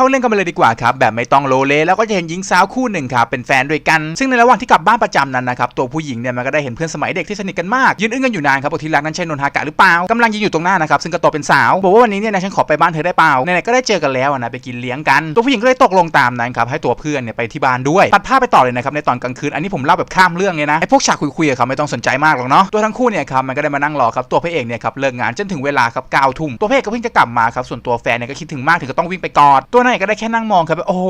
เข้าเรื่องกันไปเลยดีกว่าครับแบบไม่ต้องโลเลแล้วก็จะเห็นหญิงสาวคู่หนึ่งครับเป็นแฟนด้วยกัน ซึ่งในระหว่างที่กลับบ้านประจำนั้นนะครับตัวผู้หญิงเนี่ยมันก็ได้เห็นเพื่อนสมัยเด็กที่สนิทกันมากยืนอึ้งกันอยู่นานครับบอกที่รักนั้นใช่นนทากะหรือเปล่ากำลังยืนอยู่ตรงหน้านะครับซึ่งก็โตเป็นสาวบอกว่าวันนี้เนี่ยนะฉันขอไปบ้านเธอได้เปล่าไหนๆก็ได้เจอกันแล้วนะไปกินเลี้ยงกัน ตัวผู้หญิงก็เลยตกลงตามนั้นครับให้ตัวเพื่อนเนี่ยไปที่บ้านด้วยตัดภาพไปต่อเลยนะครับในตอนกลางคืนอันนี้ผมเล่าแบบข้ามเรื่องเลยนะไอ้พวกฉากคุยๆครับไม่ต้องสนใจมากหรอกเนาะตัวทั้งคู่เนี่ยครับมันก็ได้มานั่งรอครับตัวพระเอกเนี่ยครับเลิกงานจนถึงเวลาครับเก้าทุ่มตัวพระเอกก็เพิ่งจะกลับมาครับส่วนตัวแฟนเนี่ยก็คิดถึงมากถึงก็ต้องวิ่งไปกอดตัวนางเอกก็ได้แค่นั่งมองครับโอ้โห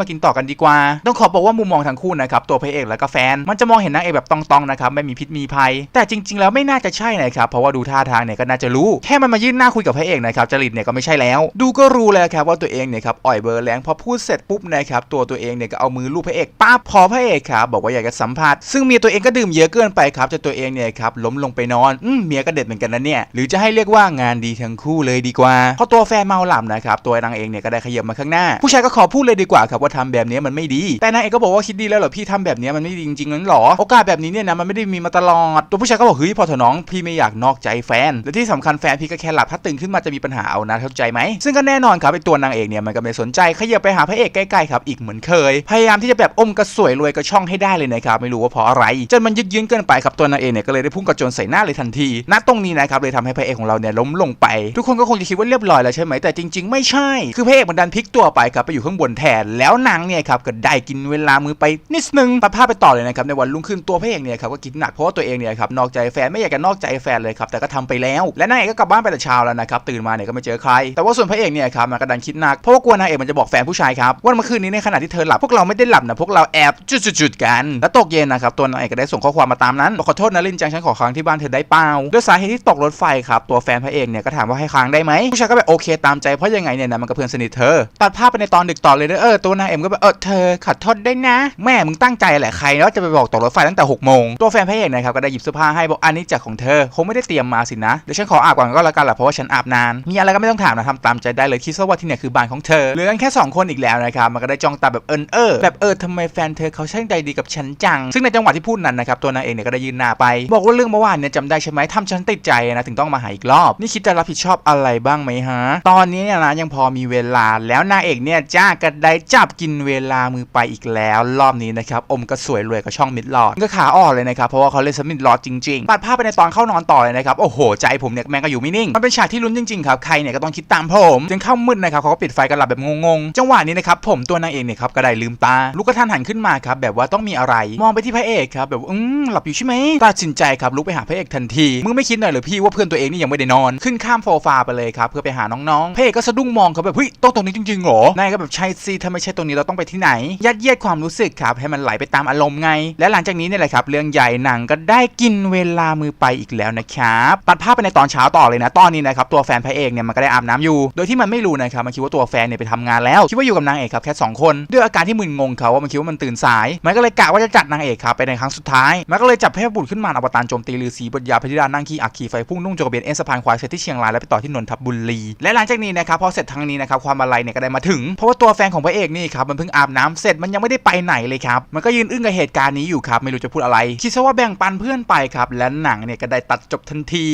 มากินต่อกันดีกว่า ต้องขอบอกว่ามุมมองทั้งคู่นะครับตัวพระเอกแล้วก็แฟน มันจะมองเห็นนางเอกแบบตองๆนะครับไม่มีพิษมีภัย แต่จริง ๆ แล้วไม่น่าจะใช่นะครับเพราะว่าดูท่าทางเนี่ยก็น่าจะรู้แค่มันมายื่นหน้าคุยกับพระเอกนะครับจริตเนี่ยก็ไม่ใช่แล้ว ดูก็รู้แล้วครับว่าตัวเองเนี่ยครับอ่อยเบอร์แรงพอพูดเสร็จปุ๊บนะครับตัวตัวเองเนี่ยก็เอามือลูบพระเอกป้าพอพระเอกครับบอกว่าอยากจะสัมผัสซึ่งเมียตัวเองก็ดื่มเยอะเกินไปครับจนตัวเองเนี่ยครับล้มลงไปนอนอืมเมียก็เด็ดเหมือนกันนะเนี่ยหรือจะให้เรียกว่างานดีทั้งคู่เลยดีกว่าพราะตัวแฟนเมาหลับนะครับตัวนางเองเนี่ยก็ได้ขยับมาข้างหน้า ผู้ชายก็ขอพูดเลยดีกว่าครับว่าทำแบบนี้มันไม่ดี แต่นางเอกก็บอกว่าคิดดีแล้วเหรอพี่ทำแบบนี้มันไม่ดีจริงๆนั้นหรอโอกาสแบบนี้เนี่ยนะมันไม่ได้มีมาตลอดตัวผู้ชายก็บอกเฮ้ยพอเถอะน้องพี่ไม่อยากนอกใจแฟนและที่สำคัญแฟนพี่ก็แค่หลับถ้าตื่นขึ้นมาจะมีปัญหาเอานะเข้าใจไหมซึ่งก็แน่นอนครับไอตัวนางเอกเนี่ยมันก็ไม่สนใจขยับไปหาพระเอกใกล้ๆครับอีกเหมือนเคย พยายามที่จะแบบอมกระสวยรวยกระช่องให้ได้เลยนะครับไม่รู้ว่าเพราะอะไรจนมันยึกยืนเกินไปครับตัวนางเอกเนี่ยก็เลยได้พุ่งกระโจนใส่หน้าเลยทันทีณตรงนี้นะครับเลยทำให้พระเอกของเราเนี่ยล้มลงไป ทุกคนก็คงจะคิดว่าเรียบร้อยแล้วใช่ไหมแต่จริง ๆ ไม่ใช่คือพระเอกมันดันพลิกตัวไปครับไปอยู่ข้างบนแทน แล้วนางเนี่ยครับก็ได้กินเวลามือไปนิดนึงตัดภาพไปต่อเลยนะครับในวันรุ่งขึ้นตัวพระเอกเนี่ยครับก็คิดหนักเพราะว่าตัวเองเนี่ยครับนอกใจแฟนไม่อยากจะนอกใจแฟนเลยครับแต่ก็ทำไปแล้ว และนางเอกก็กลับบ้านไปแต่เช้าแล้วนะครับตื่นมาเนี่ยก็ไม่เจอใคร แต่ว่าส่วนพระเอกเนี่ยครับมันก็ดันคิดหนักเพราะว่ากลัวนางเอกมันจะบอกแฟนผู้ชายครับว่าเมื่อคืนนี้ในขณะที่เธอหลับพวกเราไม่ได้หลับนะพวกเราแอบจุดๆกัน แล้วตกเย็นนะครับตัวนางเอกก็ได้ส่งข้อความมาตามนั้นขอโทษนะลินจังฉันขอค้างที่บ้านเธอได้เปล่าด้วยสาเหตุที่ตกรถไฟครับตัวแฟนพระเอกเนี่ยก็ถามว่าให้ค้างได้ไหมผู้ชายก็แบบโอเคตามใจเพราะยังไงเนี่ยนะมันก็เพื่อนสนิทเธอตัดภาพไปในตอนดึกต่อเลยนะเออตัวนางเอ็มก็แบบเออเธอขอโทษได้นะ แม่มึงตั้งใจแหละใครแล้วจะไปบอกตกรถไฟตั้งแต่6กโมงตัวแฟนพระเอกนะครับก็ได้หยิบเสื้อผ้าให้บอกอันนี้จากของเธอ คงไม่ได้เตรียมมาสินะเดี๋ยวฉันขออาบก่อนก็แล้วกันแหละเพราะว่าฉันอาบนานมีอะไรก็ไม่ต้องถามนะทำตามใจได้เลยคิดซะว่าที่เนี่ยคือบ้านของเธอเหลือกันแค่สองคนอีกแล้วนะครับมันก็ได้จ้องตาแบบเอินเออแบบเออทำไมแฟนเธอเขาช่างใจดีกับฉันจัง ซึ่งในจังหวะที่พูดนั้นนะครับตัวนางเอกเนี่ยก็ได้ยืนหน้าไป บอกว่าเรื่องเมื่อวานเนี่ยจำได้ใช่ไหมทำฉันติดใจนะถึงต้องมาหาอีกรอบ นี่คิดจะรับผิดชอบอะไรบ้างไหมฮะ ตอนนี้เนี่ยนะยังพอมีเวลาแล้วแล้วนางเอกเนี่ยจ้าก็ไดจับกินเวลามือไปอีกแล้วรอบนี้นะครับอมก็สวยรวยกับช่องมิดลอดก็ขาอ่อนเลยนะครับเพราะว่าเขาเล่นสมิดลอดจริงๆตัดภาพไปในตอนเข้านอนต่อเลยนะครับโอ้โหใจผมเนี่ยแม่งก็อยู่ไม่นิ่งมันเป็นฉากที่ลุ้นจริงๆครับใครเนี่ยก็ต้องคิดตามผมจนเข้ามืดนะครับเขาก็ปิดไฟกันหลับแบบงงๆจังหวะนี้นะครับผมตัวนางเอกเนี่ยครับก็ไดลืมตาลุกกระทันหันขึ้นมาครับแบบว่าต้องมีอะไรมองไปที่พระเอกครับแบบอืมหลับอยู่ใช่ไหมตัดสินใจครับลุกไปหาพระเอกทันทีมึงไม่คิดหน่อยหรือพี่ว่าเพื่อนตัวเองนี่ยังไม่ได้นอนขึ้นข้ามโซฟาไปเลยครับเพื่อไปหาน้องๆพระเอกก็สะดุ้งมองครับแบบเฮ้ยต้องตรงนี้จริงๆเหรอนายก็แบบใช่สิถ้าไม่ใช่ตรงนี้เราต้องไปที่ไหน ยัดเยียดความรู้สึกครับ ให้มันไหลไปตามอารมณ์ไง และหลังจากนี้เนี่ยแหละครับ เรื่องใหญ่หนังก็ได้กินเวลามือไปอีกแล้วนะครับตัดภาพไปในตอนเช้าต่อเลยนะ ตอนนี้นะครับตัวแฟนพระเอกเนี่ยมันก็ได้อาบน้ำอยู่ โดยที่มันไม่รู้นะครับมันคิดว่าตัวแฟนเนี่ยไปทำงานแล้วคิดว่าอยู่กับนางเอกครับแค่สองคน ด้วยอาการที่มึนงงเขาว่ามันคิดว่ามันตื่นสาย มันก็เลยกะว่าจะจัดนางเอกครับไปในครั้งสุดท้ายมันก็เลยจับเทพบุตรขึ้นมาอวตารโจมตีฤาษีบทยาพธิดานั่งขี่อักขี่ไฟพุ่งนุ่งจกระเบนเอ็นสะพานควายเสร็จที่เชียงรายแล้วไปต่อที่นนทบุรีและหลังจากนี้นะครับพอเสร็จทั้งนี้นะครับความอะไรเนี่ยก็ได้มาถึง เพราะว่าตัวแฟนของพระเอกนี่ครับมันเพิ่งอาบน้ำเสร็จมันยังไม่ได้ไปไหนเลยครับมันก็ยืนอึ้งกับเหตุการณ์นี้อยู่ครับไม่รู้จะพูดอะไรคิดซะว่าแบ่งปันเพื่อนไปครับและหนังเนี่ยก็ได้ตัดจบทันที